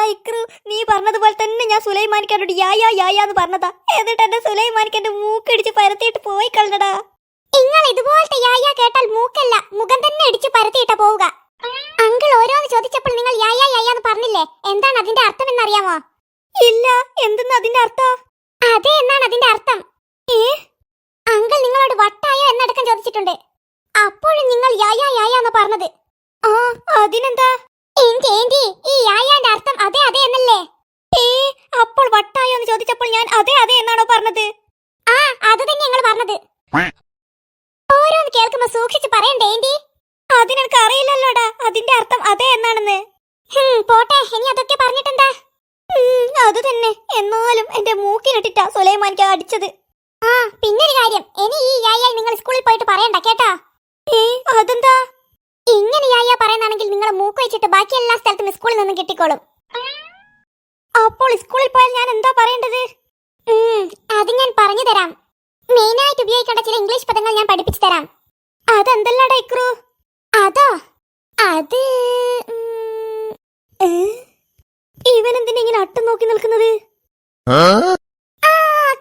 എടാ ഇക്രു നീ പറഞ്ഞതുപോലെ തന്നെ ഞാൻ സുലൈമാനിക്കാനോട് യായാ എന്ന് പറഞ്ഞതാ. എന്നിട്ട് എന്റെ സുലൈമാനിക്ക് മൂക്കടിച്ച് പരത്തിയിട്ട് പോയി കളഞ്ഞടാ. നിങ്ങൾ ഇതുപോലത്തെ യായാ കേട്ടാൽ മൂക്കല്ല മുഖം തന്നെ അടിച്ച് പരത്തിയിട്ട പോവുക. അങ്കിൾ ഓരോന്ന് ചോദിച്ചപ്പോൾ നിങ്ങൾ യായാ യായാ എന്ന് പറഞ്ഞില്ലേ? എന്താണ് അതിന്റെ അർത്ഥം എന്നറിയാമോ ഇല്ല എന്തെന്ന് അതിന്റെ അർത്ഥം? അതെ എന്നാണ് അതിന്റെ അർത്ഥം. ഏ? അങ്കിൾ നിങ്ങളോട് വട്ടായോ എന്നടക്കം ചോദിച്ചിട്ടുണ്ട്. അപ്പോഴും നിങ്ങൾ യായാ യായാ എന്ന് പറഞ്ഞത്. ആ അതിനെന്താ? ഈ ആയാന്റെ അർത്ഥം അതെ അതെ എന്നല്ലേ? ഏ അപ്പോൾ വട്ടായോ എന്ന് ചോദിച്ചപ്പോൾ ഞാൻ അതെ അതെ എന്നാണോ പറഞ്ഞത്? ആ അത് തന്നെ ഞങ്ങൾ പറഞ്ഞത്. ഓരോന്ന് കേൾക്കുമ്പോ സൂക്ഷിച്ച് പറയണ്ടേ ഏന്റി? അതിനെനിക്ക് അറിയില്ലല്ലോടാ അതിന്റെ അർത്ഥം അതെ എന്നാണെന്ന്. പോട്ടെ ഇനി അതൊക്കെ പറഞ്ഞിട്ടെന്താ? അത് തന്നെ. എന്നാലും എന്റെ മൂക്കിനിട്ടിട്ടാ സുലൈമാനിക്ക് അടിച്ചത്. ആ പിന്നൊരു കാര്യം. ഇനി ഈ യായായി നിങ്ങൾ സ്കൂളിൽ പോയിട്ട് പറയണ്ട കേട്ടാ? ഏ അതെന്താ? യായ നിങ്ങൾ മൂക്ക് വെച്ചിട്ട് ബാക്കി എല്ലാ സ്ഥലത്തും സ്കൂളിൽ നിന്നും കിട്ടിക്കോളും. അപ്പോൾ സ്കൂളിൽ പോയാൽ ഞാൻ എന്താ പറയേണ്ടത്? അത് ഞാൻ പറഞ്ഞു തരാം. മെയിനായിട്ട് ഉപയോഗിക്കേണ്ട ചില ഇംഗ്ലീഷ് പദങ്ങൾ ഞാൻ പഠിപ്പിച്ചു തരാം. അതെന്തല്ലാടാ ഇക്രു? അതോ? അത്? ഇവൻ എന്തിനാ ഇങ്ങനെ അട്ടം നോക്കി നിൽക്കുന്നത് ആ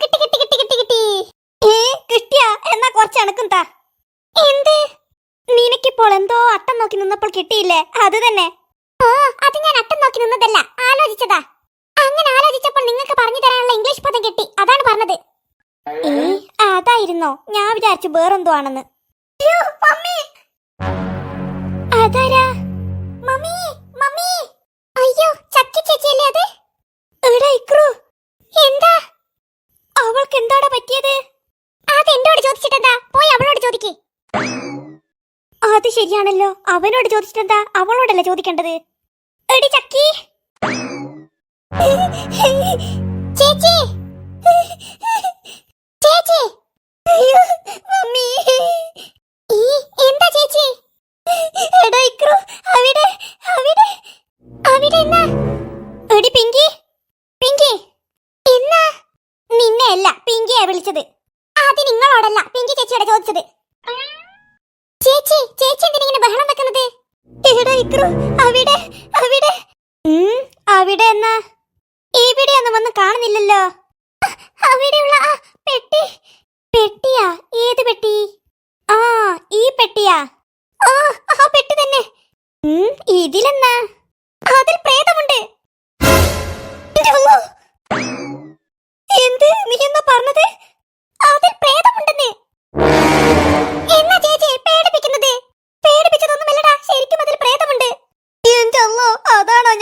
കിട്ടി കിട്ടി കിട്ടി കിട്ടി കിട്ടി ഏ കിട്ടിയാ എന്നാ കുറച്ച് അണക്കും താ എന്ത് നിനക്കിപ്പോൾ എന്തോ അട്ടം നോക്കി നിന്നപ്പോൾ കിട്ടിയില്ലേ? അത് തന്നെ. ഓ അത് ഞാൻ അട്ടം നോക്കി നിന്നതല്ല. ആലോചിച്ചതാ. അങ്ങനെ ആലോചിച്ചപ്പോൾ നിങ്ങൾക്ക് പറഞ്ഞു തരാനുള്ള ഇംഗ്ലീഷ് പദം കിട്ടി. അതാണ് പറഞ്ഞത്. ഏ? അതായിരുന്നോ? ഞാൻ വിചാരിച്ചു വേറെന്തോ ആണെന്ന്. അതാരാ? Mummy mummy! അയ്യോ ചക്കി ചേച്ചിയല്ലേ അത്? എടാ ഇക്രു എന്താ? അവൾക്ക് എന്താടാ പറ്റിയത്? അത് എന്നോട് ചോദിച്ചിട്ടെന്താ? പോയി അവളോട് ചോദിക്ക്. അത് ശരിയാണല്ലോ. അവനോട് ചോദിച്ചിട്ടെന്താ? അവളോടല്ല ചോദിക്കേണ്ടത്? എടി ചക്കി. ചേച്ചി. ചേച്ചി. മമ്മി. ഈ എന്താ ചേച്ചി? എടാ ഇക്രു അവിടെ അവിടെ അവിടെ എന്നാ? എടി പിങ്കി പിങ്കി. എന്നാ? നിന്നെ അല്ല പിങ്കിയാ വിളിച്ചത്. അത് നിങ്ങളോടല്ല പിങ്കി ചേച്ചിയോട് ചോദിച്ചത്. ചേച്ചി ചേച്ചി എന്തിനാ ഇങ്ങനെ ബഹളം വെക്കുന്നത്? എടാ ഇക്രു അവിടെ അവിടെ. അവിടെ എന്നാ? ഇവിടെയൊന്നും വന്ന് കാണുന്നില്ലല്ലോ. അവിടെയുള്ള ആ പെട്ടി പെട്ടിയാ?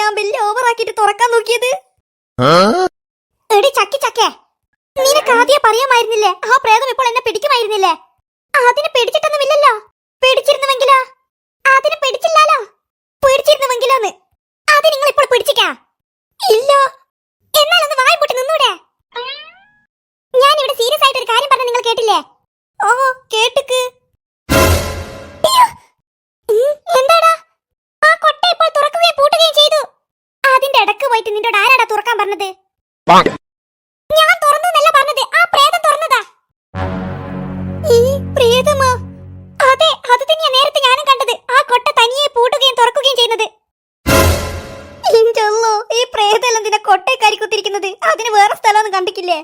ഞാൻ വലിയ ഓവറാക്കിട്ട് തുറക്കാൻ നോക്കിയത്? എടി ചക്കി ചക്കേ നിനക്ക് ആദ്യം പറയാമായിരുന്നില്ലേ? ആ പ്രേതം ഇപ്പോൾ എന്നെ പിടിക്കുമായിരുന്നില്ലേ? അതിന് പിടിച്ചിട്ടൊന്നുമില്ലല്ലോ പിടിച്ചിരുന്നുവെങ്കിലോ? അതിനെ പിടിച്ചില്ലല്ലോ പിടിച്ചിരുന്നുവെങ്കിലോന്ന്? അത് നിങ്ങൾ ഇപ്പോൾ പിടിച്ചിക്കാ? ഇല്ല. എന്നാൽ ഒന്ന് പൊട്ടി നിന്നൂടെ. ഞാൻ ഇവിടെ സീരിയസ് ആയിട്ട് ഒരു കാര്യം പറഞ്ഞ നിങ്ങൾ കേട്ടില്ലേ? ഓ ഇടയ്ക്ക് പോയിട്ട് നിന്നോട് ആരാടാ തുറക്കാൻ പറഞ്ഞത്? ഞാൻ തുറന്നു എന്നല്ല പറഞ്ഞത്. ആ പ്രേതം തുറന്നതാ. ഈ പ്രേതമാ. അതെ അത് തന്നെയാ നേരത്തെ ഞാനും കണ്ടത്. ആ കൊട്ട തനിയെ പൂട്ടുകയും തുറക്കുകയും ചെയ്യുന്നത്. ഈ പ്രേതം എന്തിനാ കൊട്ടയെ കരിക്കുത്തിരിക്കുന്നത് അതിന് വേറെ സ്ഥലമൊന്നും കണ്ടിക്കില്ലേ